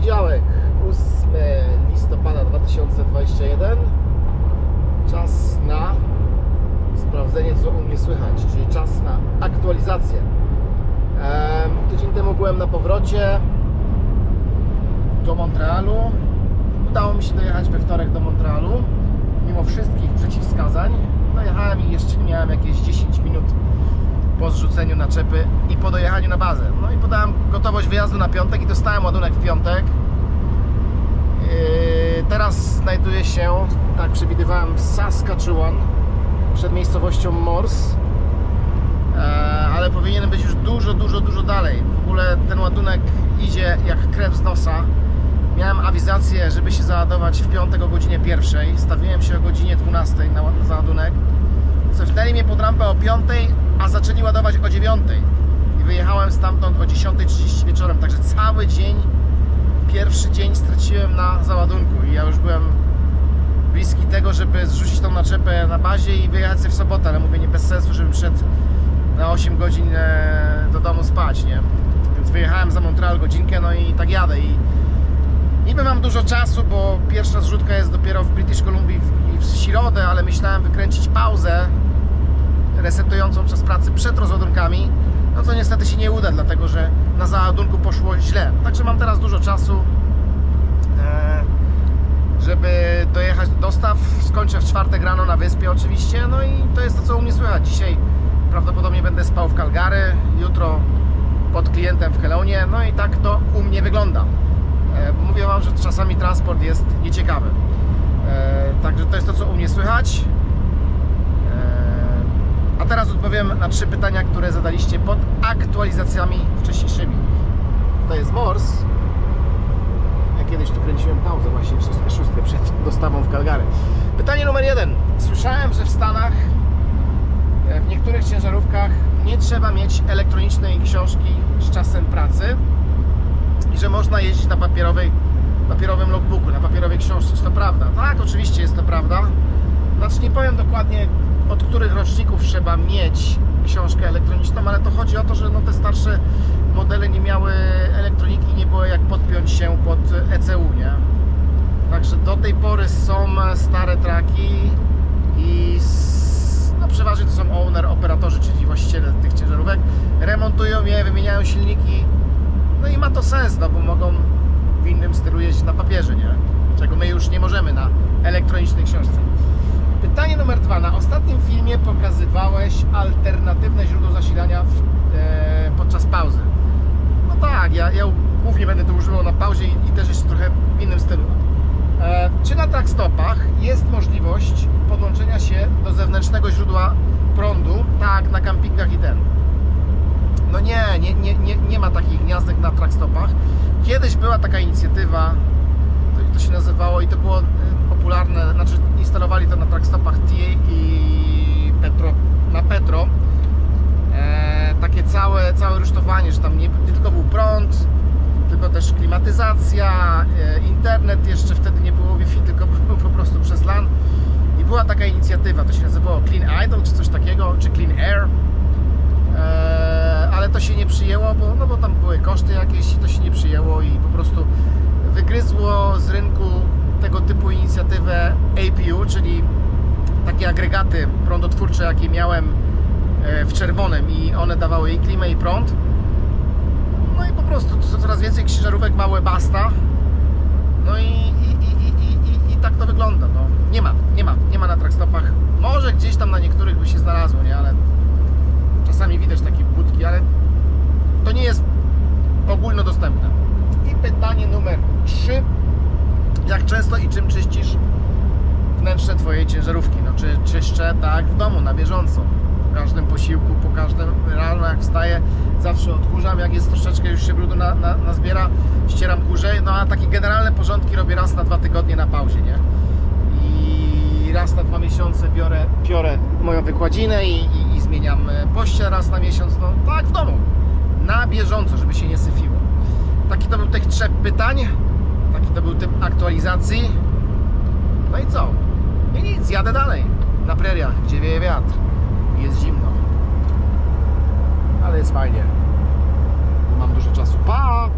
poniedziałek, 8 listopada 2021. Czas na sprawdzenie, co u mnie słychać, czyli czas na aktualizację. Em, Tydzień temu byłem na powrocie do Montrealu. Udało mi się dojechać we wtorek do Montrealu, mimo wszystkich przeciwwskazań. Dojechałem i jeszcze miałem jakieś 10 minut po zrzuceniu naczepy i po dojechaniu na bazę. No i podałem gotowość wyjazdu na piątek i dostałem ładunek w piątek. Yy, Teraz znajduję się, tak przewidywałem, w Saskatchewan, przed miejscowością Morse. Eee, ale powinien być już dużo, dużo, dużo dalej. W ogóle ten ładunek idzie jak krew z nosa. Miałem awizację, żeby się załadować w piątek o godzinie pierwszej. Stawiłem się o godzinie 12 na ład- załadunek. Cofnęli mnie pod rampę o 5, a zaczęli ładować o 9. I wyjechałem stamtąd o 10.30 wieczorem. Także cały dzień, pierwszy dzień straciłem na załadunku. I ja już byłem bliski tego, żeby zrzucić tą naczepę na bazie i wyjechać sobie w sobotę. Ale mówię, nie bez sensu, żebym szedł na 8 godzin e, do domu spać, nie? Więc wyjechałem za Montreal godzinkę, no i tak jadę. I niby mam dużo czasu, bo pierwsza zrzutka jest dopiero w British Columbia w, w środę, ale myślałem wykręcić pauzę resetującą czas pracy przed rozładunkami. No co niestety się nie uda, dlatego że na załadunku poszło źle. Także mam teraz dużo czasu, e, żeby dojechać do dostaw. Skończę w czwartek rano na wyspie oczywiście. No i to jest to, co u mnie słychać. Dzisiaj prawdopodobnie będę spał w Calgary, jutro pod klientem w Helonie. No i tak to u mnie wygląda. E, Mówię Wam, że czasami transport jest nieciekawy. E, Także to jest to, co u mnie słychać. Teraz odpowiem na trzy pytania, które zadaliście pod aktualizacjami wcześniejszymi. To jest Morse. Ja kiedyś tu kręciłem pauzę właśnie 36 przed dostawą w Calgary. Pytanie numer jeden. Słyszałem, że w Stanach e, w niektórych ciężarówkach nie trzeba mieć elektronicznej książki z czasem pracy i że można jeździć na papierowej, papierowym logbooku, na papierowej książce. Czy to prawda? Tak, oczywiście jest to prawda. Znaczy nie powiem dokładnie od których roczników trzeba mieć książkę elektroniczną, ale to chodzi o to, że no te starsze modele nie miały elektroniki, nie było jak podpiąć się pod ECU, nie? Także do tej pory są stare traki i no przeważnie to są owner, operatorzy, czyli właściciele tych ciężarówek. Remontują je, wymieniają silniki. No i ma to sens, no bo mogą w innym stylu jeździć na papierze, nie? Czego my już nie możemy na elektronicznej książce. Pytanie numer dwa. Na ostatnim filmie pokazywałeś alternatywne źródło zasilania w, e, podczas pauzy. No tak, ja, ja głównie będę to używał na pauzie i, i też jeszcze trochę w innym stylu. E, czy na trackstopach jest możliwość podłączenia się do zewnętrznego źródła prądu, tak na kampingach i ten? No nie, nie, nie, nie, nie ma takich gniazdek na trackstopach. Kiedyś była taka inicjatywa, to, to się nazywało i to było e, popularne, znaczy instalowali to na trackstopach T i Petro, na Petro. E, takie całe, rusztowanie, że tam nie, tylko był prąd, tylko też klimatyzacja, e, internet, jeszcze wtedy nie było Wi-Fi, tylko był po prostu przez LAN. I była taka inicjatywa, to się nazywało Clean Idle, czy coś takiego, czy Clean Air. E, ale to się nie przyjęło, bo, no bo tam były koszty jakieś i to się nie przyjęło i po prostu wygryzło z rynku tego typu inicjatywę APU, czyli takie agregaty prądotwórcze, jakie miałem w czerwonym i one dawały i klimę i prąd. No i po prostu co- coraz więcej ciężarówek małe basta. No i, i, i, i, i, i, i tak to wygląda. No. Nie ma, nie ma, nie ma na trackstopach. Może gdzieś tam na niektórych by się znalazło, nie? Ale czasami widać takie budki, ale to nie jest ogólnodostępne. I pytanie numer 3. Jak często i czym czyścisz wnętrze Twojej ciężarówki? No czy czyszczę tak w domu, na bieżąco? Po każdym posiłku, po każdym rano jak wstaję, zawsze odkurzam. Jak jest troszeczkę już się brudu na, na, nazbiera, ścieram kurze. No a takie generalne porządki robię raz na dwa tygodnie na pauzie, nie? I raz na dwa miesiące biorę, biorę moją wykładzinę i, i, i zmieniam e, pościel raz na miesiąc. No tak w domu, na bieżąco, żeby się nie syfiło. Taki to był tych trzech pytań. Taki to był typ aktualizacji. No i co? I nic, jadę dalej. Na preriach, gdzie wieje wiatr. Jest zimno. Ale jest fajnie. Bo mam dużo czasu. Pa!